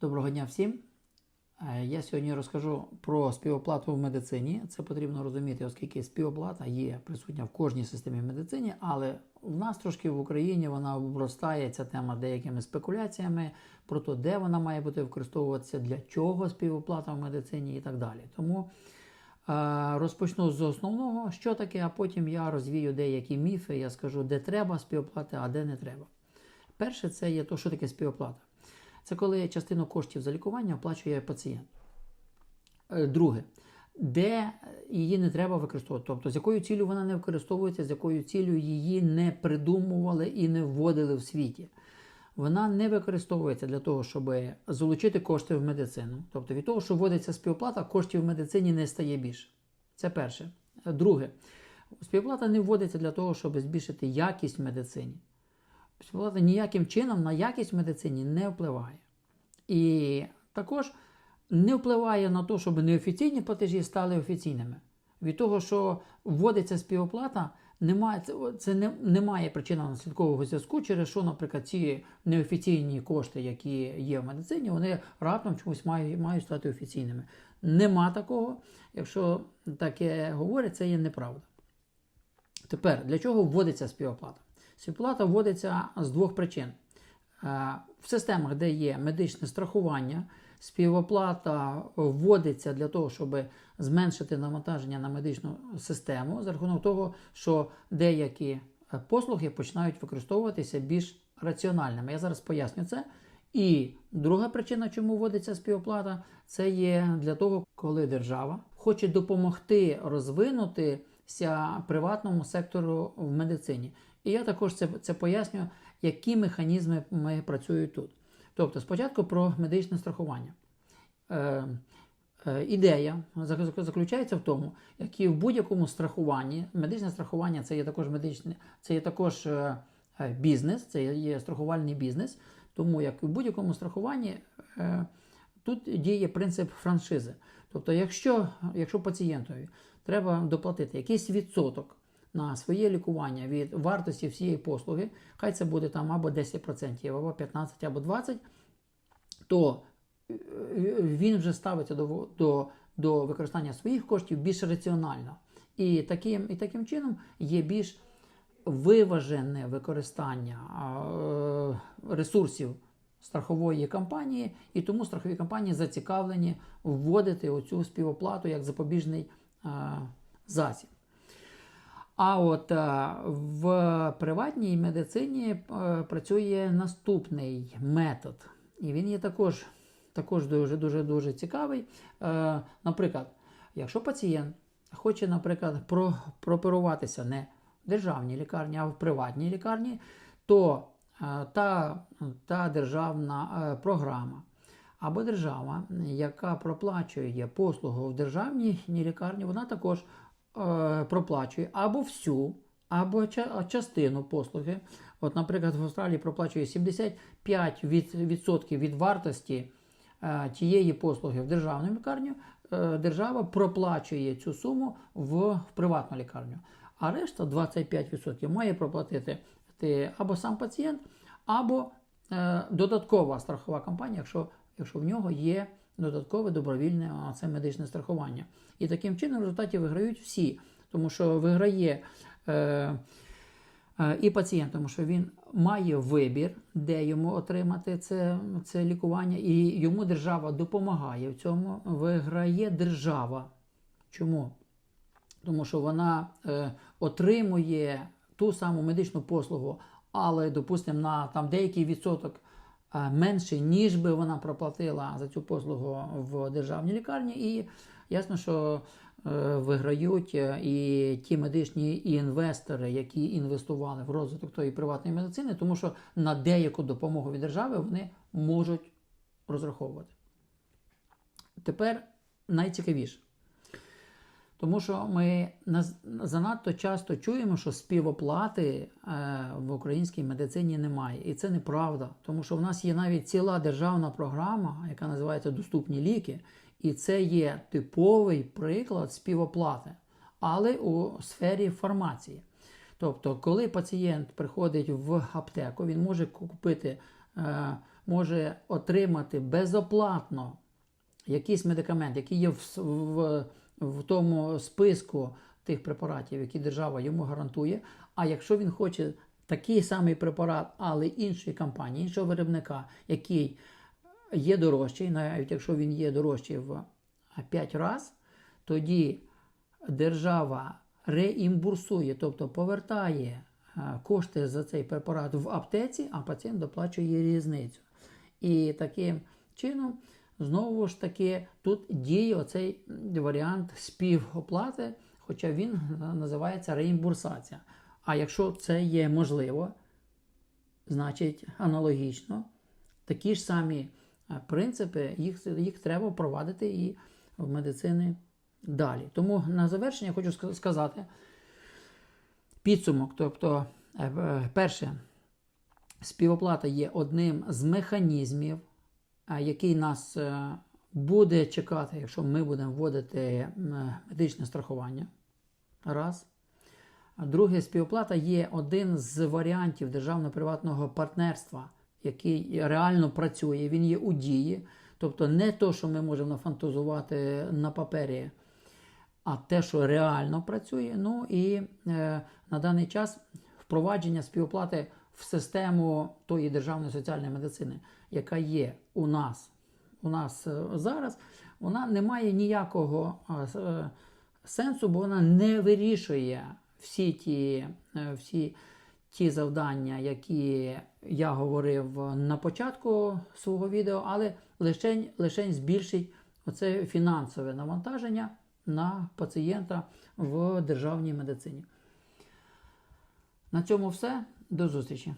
Доброго дня всім. Е, Я сьогодні розкажу про співоплату в медицині. Це потрібно розуміти, оскільки співоплата є присутня в кожній системі медицині, але в нас трошки в Україні вона обростає ця тема деякими спекуляціями про те, де вона має бути використовуватися, для чого співоплата в медицині і так далі. Тому е, розпочну з основного, що таке, а потім я розвію деякі міфи. Я скажу, де треба співоплати, а де не треба. Перше, це є то, що таке співоплата. Це коли частину коштів за лікування оплачує пацієнт. Е, Друге, де її не треба використовувати, тобто з якою цілею вона не використовується, з якою цілею її не придумували і не вводили в світі. Вона не використовується для того, щоб залучити кошти в медицину. Тобто від того, що вводиться співплата, коштів в медицині не стає більше. Це перше. Друге, співплата не вводиться для того, щоб збільшити якість в медицині. Співплата ніяким чином на якість в медицині не впливає. І також не впливає на те, щоб неофіційні платежі стали офіційними. Від того, що вводиться співоплата, немає, це, не, немає причинно-наслідкового зв'язку, через що, наприклад, ці неофіційні кошти, які є в медицині, вони раптом чомусь мають, мають стати офіційними. Нема такого. Якщо таке говорять, це є неправда. Тепер для чого вводиться співоплата? Співоплата вводиться з двох причин. Е, В системах, де є медичне страхування, співоплата вводиться для того, щоб зменшити навантаження на медичну систему за рахунок того, що деякі е, послуги починають використовуватися більш раціональними. Я зараз поясню це. І друга причина, чому вводиться співоплата, це є для того, коли держава хоче допомогти розвинутися приватному сектору в медицині. І я також це, це поясню, які механізми ми працюють тут. Тобто, спочатку про медичне страхування. Е, е, ідея заключається в тому, як і в будь-якому страхуванні, медичне страхування це є також медичне, це є також е, е, бізнес, це є страхувальний бізнес. Тому як в будь-якому страхуванні е, тут діє принцип франшизи. Тобто, якщо, якщо пацієнтові треба доплатити якийсь відсоток на своє лікування від вартості всієї послуги, хай це буде там або 10%, або 15%, або 20%, то е, він вже ставиться до, до, до використання своїх коштів більш раціонально. І таким, і таким чином є більш виважене використання е, ресурсів страхової компанії, і тому страхові компанії зацікавлені вводити оцю співоплату як запобіжний е, засіб. А от е, в приватній медицині е, працює наступний метод, і він є також, також дуже дуже цікавий. Е, Наприклад, якщо пацієнт хоче, наприклад, про, прооперуватися не в державній лікарні, а в приватній лікарні, то та, та державна програма або держава, яка проплачує послугу в державній лікарні, вона також проплачує або всю, або частину послуги. От, наприклад, в Австралії проплачує 75% від, вартості е, тієї послуги в державну лікарню, е, держава проплачує цю суму в, приватну лікарню. А решта 25% має проплатити ти або сам пацієнт, або е, додаткова страхова компанія, якщо, якщо в нього є додаткове добровільне це медичне страхування. І таким чином в результаті виграють всі, тому що виграє е, е, і пацієнт, тому що він має вибір, де йому отримати це, це лікування, і йому держава допомагає в цьому. Виграє держава. Чому? Тому що вона е, отримує ту саму медичну послугу, але, допустимо, на там деякий відсоток менше, ніж би вона проплатила за цю послугу в державній лікарні. І ясно, що е, виграють е, і ті медичні інвестори, які інвестували в розвиток тої приватної медицини, тому що на деяку допомогу від держави вони можуть розраховувати. Тепер найцікавіше. Тому що ми занадто часто чуємо, що співоплати е, в українській медицині немає. І це неправда, тому що в нас є навіть ціла державна програма, яка називається Доступні ліки, і це є типовий приклад співоплати, але у сфері фармації. Тобто, коли пацієнт приходить в аптеку, він може купити е, може отримати безоплатно якийсь медикамент, який є в, в, тому списку тих препаратів, які держава йому гарантує. А якщо він хоче такий самий препарат, але іншої компанії, іншого виробника, який є дорожчий, навіть якщо він є дорожчий в 5 разів, тоді держава реімбурсує, тобто повертає кошти за цей препарат в аптеці, а пацієнт доплачує різницю. І таким чином, знову ж таки, тут діє оцей варіант співоплати, хоча він називається реімбурсація. А якщо це є можливо, значить аналогічно такі ж самі е, принципи, їх, їх треба впровадити і в медицині далі. Тому на завершення хочу сказати підсумок. Тобто, е, е, перше, співоплата є одним з механізмів, який нас е, буде чекати, якщо ми будемо вводити медичне страхування. Раз. Друге, співоплата є один з варіантів державно-приватного партнерства, який реально працює, він є у дії. Тобто не то, що ми можемо нафантазувати на папері, а те, що реально працює. Ну і е, на даний час впровадження співоплати в систему тої державної соціальної медицини, яка є у нас, у нас е, зараз, вона не має ніякого е, е, сенсу, бо вона не вирішує всі ті, всі ті завдання, які я говорив на початку свого відео, але лишень, лишень збільшить оце фінансове навантаження на пацієнта в державній медицині. На цьому все. До зустрічі!